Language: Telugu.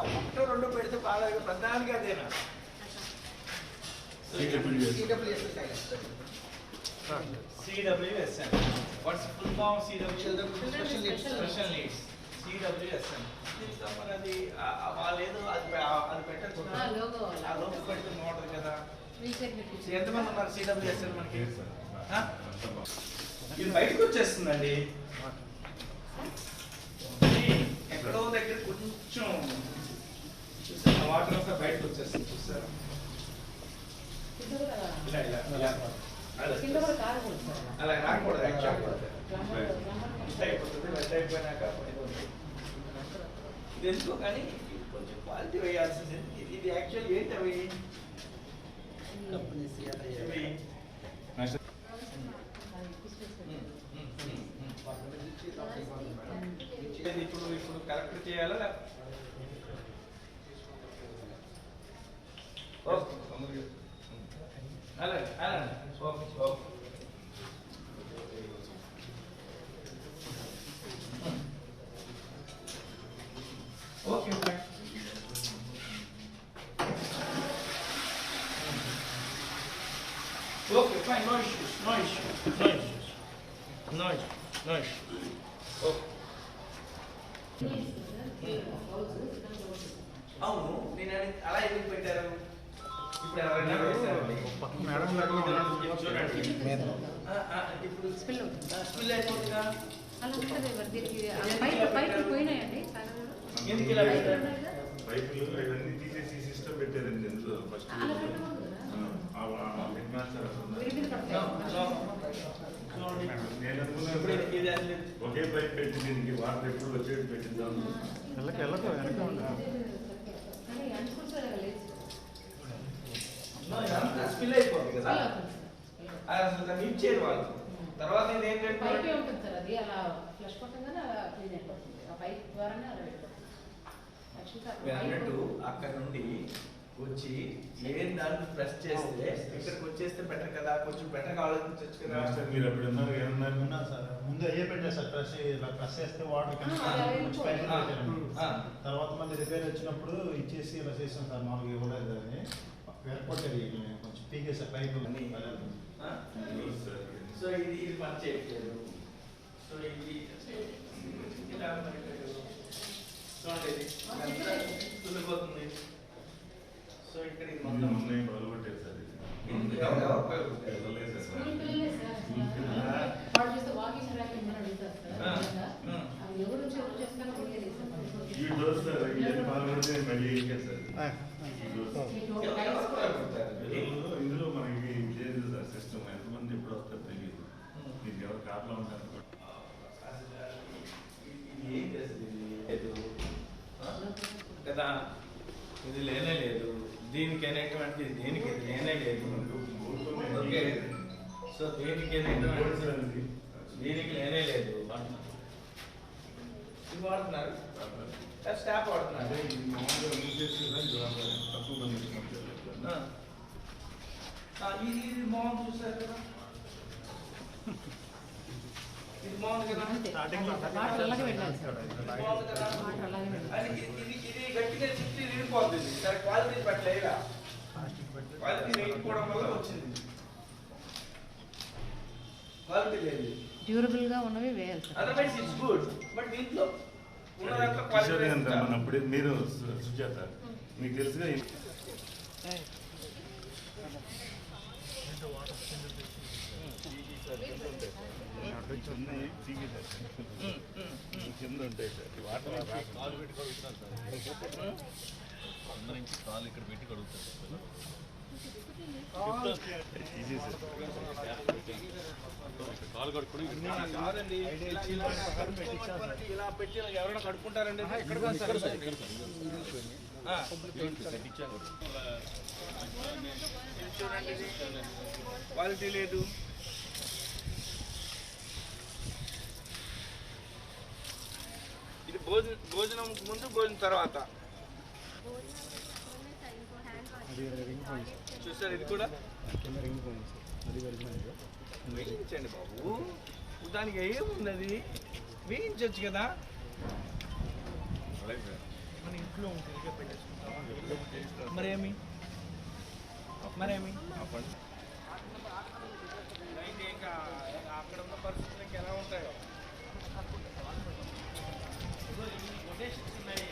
ఒకటో రెండో పెడితే బాగాలేదు ప్రధానంగా అదేనా CWS. What's full form CWS? Special Needs. Special Needs. CWSN మరి అది వాళ్ళు ఏదో అది అది పెట్టచ్చు ఆ, లోగో పెడితే బాగుంటుంది కదా. ఎంతమంది ఉన్నారు సిడబ్ల్యూఎస్ఎన్ మనకి? ఇది బయటకు వచ్చేస్తుందండి. ఎక్కడో దగ్గర కొంచెం చూసారా? వాటర్ అంతా బయటకు వచ్చేస్తుంది చూసారా? ఇలా ఇలా ఇలా. అలా రాకూడదు ఇట్లా అయిపోతుంది వెట్ అయిపోయినాక పడిపోతుంది ఇది ఎందుకో కానీ కొంచెం క్వాలిటీ వేయాల్సింది ఇది ఇది యాక్చువల్ ఏంటి అవి ఇప్పుడు ఇప్పుడు కరెక్ట్ చేయాలా అలాగే అలాగే okay okay no issues no issues no issues okay అవును నేను అలా ఎందుకు పెట్టారు ఇప్పుడు ఎవరైనా ఇప్పుడు అవుతుంది. స్పిల్ అయిపోతుందా ఎందుకు ఇలా పెట్టారు? పైపులు ఇవన్నీ తీసేసి సిస్టమ్ పెట్టారండి ఫస్ట్ ఒకే పైప్ పెట్టి దీనికి వాటర్ ఎప్పుడు వచ్చేది పెట్టిద్దాం కదా స్పిల్ అయిపోతుంది కదా అసలు దాన్ని ఇచ్చేది వాళ్ళు తర్వాత ఇది ఏంటంటే పైపే ఉంటుంది సార్ అది అలా ఫ్లష్ కొట్టగానే అలా క్లీన్ అయిపోతుంది ఆ పైప్ ద్వారానే అలా వెళ్ళిపోతుంది. అన్నట్టు అక్కడ నుండి వచ్చి ఏం దాన్ని ప్రెస్ చేస్తే ఇక్కడికి వచ్చేస్తే బెటర్ కదా కొంచెం బెటర్ ఆలోచించవచ్చు కదా. మీరు అప్పుడు ఉన్నారు ఏమన్నారు సార్ ముందు అయ్యే పెట్టారు సార్ ప్రెస్ ఇలా ప్రెస్ చేస్తే వాటర్. తర్వాత మళ్ళీ రిపేర్ వచ్చినప్పుడు ఇచ్చేసి ఇలా చేసాం సార్ మామూలుగా ఇవ్వలేదు అని వీటిని కొంచెం పీకేసే పైపు అన్ని. ఆ? సో ఇది ఇది పని చేయట్లేదు. సో ఇది ఇలా చూడండి తుల్లిపోతుంది సో ఇక్కడ ఇది మొత్తం ఎవరు ఉపయోగపడతారు? వెళ్ళలేదు సార్. ఇందులో మనకి లేదు సార్ సిస్టమ్. ఎంతమంది ఎప్పుడు వస్తారో తెలియదు. మీకు ఎవరు కార్లో ఉంటారు ఏం చేస్తుంది? కదా? ఇది లేనే లేదు. దీనికి అనేటువంటిది దీనికి ఇది లేనే లేదు ఓకే. సో దీనికి అనేటువంటిది దీనికి లేనే లేదు. ఇది వాడుతున్నారు. స్టాప్ వాడుతున్నారు. అదే ఇది మామూలుగా మూసేసి ఇది వాడతారు. తక్కువ మంది వచ్చినప్పుడు ఆ. ఆ, ఇది ఇది బాగుంది చూసారు కదా. ఇది బాగుంది కదా. అంతే. వాటర్ అలాగే వెళ్ళాలి సార్ ఇది బాగుంది కదా వాటర్ అలాగే వెళ్ళాలి అది ఇది ఇది గట్టిగా చిట్టి విడిపోతుంది సరే క్వాలిటీ పెట్టలేదా క్వాలిటీ లేకపోవడం వల్ల వచ్చింది. క్వాలిటీ లేదు. డ్యూరబుల్గా ఉన్నవి వేయాలి sir. Otherwise it's good but దీంట్లో ఉన్న దాంట్లో క్వాలిటీ అప్పుడే మీరు సుజాత మీకు తెలుసుగా. కింద ఉంటాయి సార్. ఈ వాటర్ రాకుండా. ఈజీ సార్ కాదండి ఇలా ఇలా కడుక్కోమని ఇలా పెట్టి ఎవరైనా కడుక్కుంటారండి ఇక్కడ చూడండి క్వాలిటీ లేదు ఇది భోజనం భోజనం ముందు భోజనం తర్వాత అది రింగ్ పోయింది చూసారు ఇది కూడా? కింద రింగ్ పోయింది అది వెళ్తున్నాయి వేయించండి బాబు. దానికి ఏముంది అది వేయించవచ్చు కదా. మన ఇంట్లో ఉంటుంది పెట్టేసుకుంటాం మరేమి? మరేమి? ఇంకా అక్కడ ఉన్న పరిస్థితులకి ఎలా ఉంటాయో? ఉన్నాయి